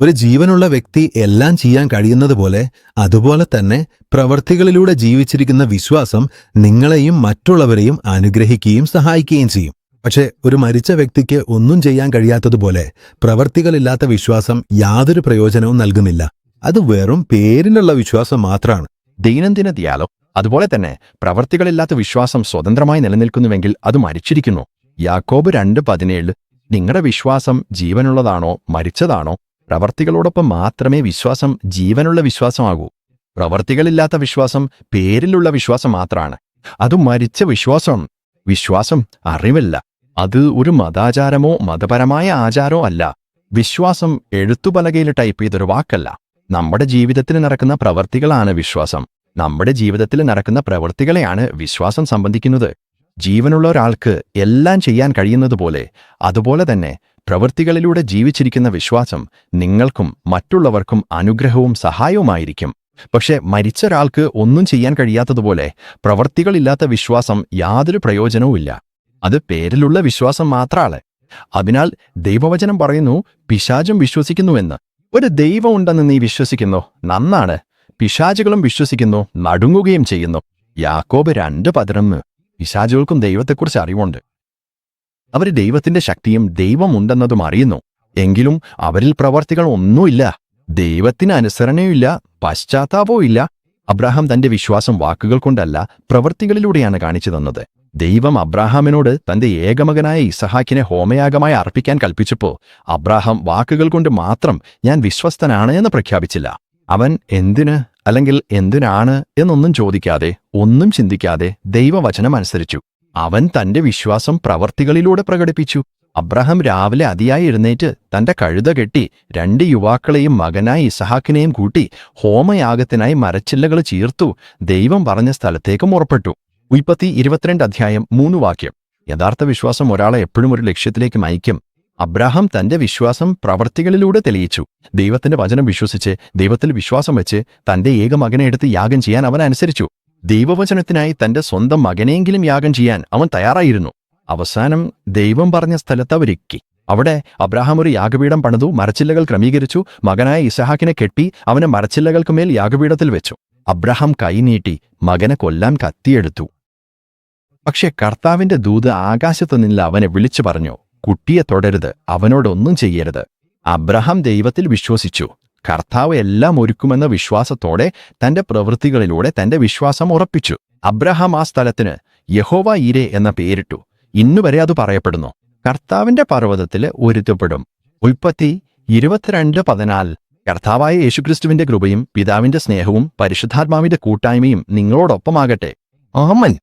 ഒരു ജീവനുള്ള വ്യക്തി എല്ലാം ചെയ്യാൻ കഴിയുന്നത് പോലെ അതുപോലെ തന്നെ പ്രവർത്തികളിലൂടെ ജീവിച്ചിരിക്കുന്ന വിശ്വാസം നിങ്ങളെയും മറ്റുള്ളവരെയും അനുഗ്രഹിക്കുകയും സഹായിക്കുകയും ചെയ്യും. പക്ഷേ ഒരു മരിച്ച വ്യക്തിക്ക് ഒന്നും ചെയ്യാൻ കഴിയാത്തതുപോലെ പ്രവർത്തികളില്ലാത്ത വിശ്വാസം യാതൊരു പ്രയോജനവും നൽകുന്നില്ല. അത് വെറും പേരിനുള്ള വിശ്വാസം മാത്രമാണ് ദൈനംദിന ധ്യാലോ അതുപോലെ തന്നെ പ്രവർത്തികളില്ലാത്ത വിശ്വാസം സ്വതന്ത്രമായി നിലനിൽക്കുന്നുവെങ്കിൽ അത് മരിച്ചിരിക്കുന്നു. യാക്കോബ് രണ്ട് പതിനേഴ് നിങ്ങളുടെ വിശ്വാസം ജീവനുള്ളതാണോ മരിച്ചതാണോ? പ്രവർത്തികളോടൊപ്പം മാത്രമേ വിശ്വാസം ജീവനുള്ള വിശ്വാസമാകൂ. പ്രവർത്തികളില്ലാത്ത വിശ്വാസം പേരിലുള്ള വിശ്വാസം മാത്രമാണ് അത് മരിച്ച വിശ്വാസം. വിശ്വാസം അറിവല്ല. അത് ഒരു മതാചാരമോ മതപരമായ ആചാരമോ അല്ല. വിശ്വാസം എഴുത്തുപലകയിൽ ടൈപ്പ് ചെയ്തൊരു വാക്കല്ല. നമ്മുടെ ജീവിതത്തിൽ നടക്കുന്ന പ്രവർത്തികളാണ് വിശ്വാസം. നമ്മുടെ ജീവിതത്തിൽ നടക്കുന്ന പ്രവൃത്തികളെയാണ് വിശ്വാസം സംബന്ധിക്കുന്നത്. ജീവനുള്ള ഒരാൾക്ക് എല്ലാം ചെയ്യാൻ കഴിയുന്നതുപോലെ അതുപോലെ തന്നെ പ്രവൃത്തികളിലൂടെ ജീവിച്ചിരിക്കുന്ന വിശ്വാസം നിങ്ങൾക്കും മറ്റുള്ളവർക്കും അനുഗ്രഹവും സഹായവുമായിരിക്കും. പക്ഷെ മരിച്ച ഒരാൾക്ക് ഒന്നും ചെയ്യാൻ കഴിയാത്തതുപോലെ പ്രവൃത്തികളില്ലാത്ത വിശ്വാസം യാതൊരു പ്രയോജനവുമില്ല അത് പേരിലുള്ള വിശ്വാസം മാത്രമാണ് അതിനാൽ ദൈവവചനം പറയുന്നു പിശാചും വിശ്വസിക്കുന്നുവെന്ന് ഒരു ദൈവമുണ്ടെന്ന് നീ വിശ്വസിക്കുന്നു നന്നാണ്. പിശാചുകളും വിശ്വസിക്കുന്നു നടുങ്ങുകയും ചെയ്യുന്നു. യാക്കോബ് രണ്ട് പതിനൊന്ന്. പിശാചുകൾക്കും ദൈവത്തെക്കുറിച്ച് അറിവുണ്ട്. അവർ ദൈവത്തിന്റെ ശക്തിയും ദൈവമുണ്ടെന്നതും അറിയുന്നു. എങ്കിലും അവരിൽ പ്രവർത്തികൾ ഒന്നുമില്ല. ദൈവത്തിന് അനുസരണയുമില്ല പശ്ചാത്താപവും ഇല്ല. അബ്രാഹാം തന്റെ വിശ്വാസം വാക്കുകൾ കൊണ്ടല്ല പ്രവൃത്തികളിലൂടെയാണ് കാണിച്ചു തന്നത്. ദൈവം അബ്രാഹാമിനോട് തന്റെ ഏകമകനായ ഇസഹാക്കിനെ ഹോമയാഗമായി അർപ്പിക്കാൻ കൽപ്പിച്ചപ്പോ അബ്രാഹാം വാക്കുകൾ കൊണ്ട് മാത്രം ഞാൻ വിശ്വസ്തനാണ് എന്ന് പ്രഖ്യാപിച്ചില്ല. അവൻ എന്തിന് അല്ലെങ്കിൽ എന്തിനാണ് എന്നൊന്നും ചോദിക്കാതെ ഒന്നും ചിന്തിക്കാതെ ദൈവവചനം അനുസരിച്ചു. അവൻ തന്റെ വിശ്വാസം പ്രവർത്തികളിലൂടെ പ്രകടിപ്പിച്ചു. അബ്രഹാം രാവിലെ അതിയായി എഴുന്നേറ്റ് തന്റെ കഴുത കെട്ടി രണ്ട് യുവാക്കളെയും മകനായി ഇസഹാക്കിനെയും കൂട്ടി ഹോമയാഗത്തിനായി മരച്ചില്ലകൾ ചീർത്തു ദൈവം പറഞ്ഞ സ്ഥലത്തേക്കും ഉറപ്പെട്ടു ഉൽപ്പത്തി ഇരുപത്തിരണ്ട് അധ്യായം മൂന്ന് വാക്യം. യഥാർത്ഥ വിശ്വാസം ഒരാളെ എപ്പോഴും ഒരു ലക്ഷ്യത്തിലേക്ക് നയിക്കും. അബ്രാഹാം തന്റെ വിശ്വാസം പ്രവർത്തികളിലൂടെ തെളിയിച്ചു. ദൈവത്തിന്റെ വചനം വിശ്വസിച്ച് ദൈവത്തിൽ വിശ്വാസം വെച്ച് തന്റെ ഏക മകനെ എടുത്ത് യാഗം ചെയ്യാൻ അവൻ അനുസരിച്ചു. ദൈവവചനത്തിനായി തന്റെ സ്വന്തം മകനെയെങ്കിലും യാഗം ചെയ്യാൻ അവൻ തയ്യാറായിരുന്നു. അവസാനം ദൈവം പറഞ്ഞ സ്ഥലത്ത് അവരെക്കി അവിടെ അബ്രാഹാം ഒരു യാഗപീഠം പണിതു മരച്ചില്ലകൾ ക്രമീകരിച്ചു മകനായ ഇസഹാക്കിനെ കെട്ടി അവനെ മരച്ചില്ലകൾക്കുമേൽ യാഗപീഠത്തിൽ വെച്ചു. അബ്രഹാം കൈനീട്ടി മകനെ കൊല്ലാൻ കത്തിയെടുത്തു. പക്ഷെ കർത്താവിന്റെ ദൂത് ആകാശത്തു നിന്ന് അവനെ വിളിച്ചു പറഞ്ഞു കുട്ടിയെ തുടരുത് അവനോടൊന്നും ചെയ്യരുത്. അബ്രഹാം ദൈവത്തിൽ വിശ്വസിച്ചു. കർത്താവ് എല്ലാം ഒരുക്കുമെന്ന വിശ്വാസത്തോടെ തന്റെ പ്രവൃത്തികളിലൂടെ തന്റെ വിശ്വാസം ഉറപ്പിച്ചു. അബ്രഹാം ആ സ്ഥലത്തിന് യഹോവ ഈരെ എന്ന പേരിട്ടു. ഇന്നുവരെ അത് പറയപ്പെടുന്നു. കർത്താവിന്റെ പർവതത്തിൽ ഒരുത്തപ്പെടും. ഉൽപ്പത്തി ഇരുപത്തിരണ്ട് പതിനാല്. കർത്താവായ യേശുക്രിസ്തുവിന്റെ കൃപയും പിതാവിന്റെ സ്നേഹവും പരിശുദ്ധാത്മാവിന്റെ കൂട്ടായ്മയും നിങ്ങളോടൊപ്പമാകട്ടെ. ആമൻ.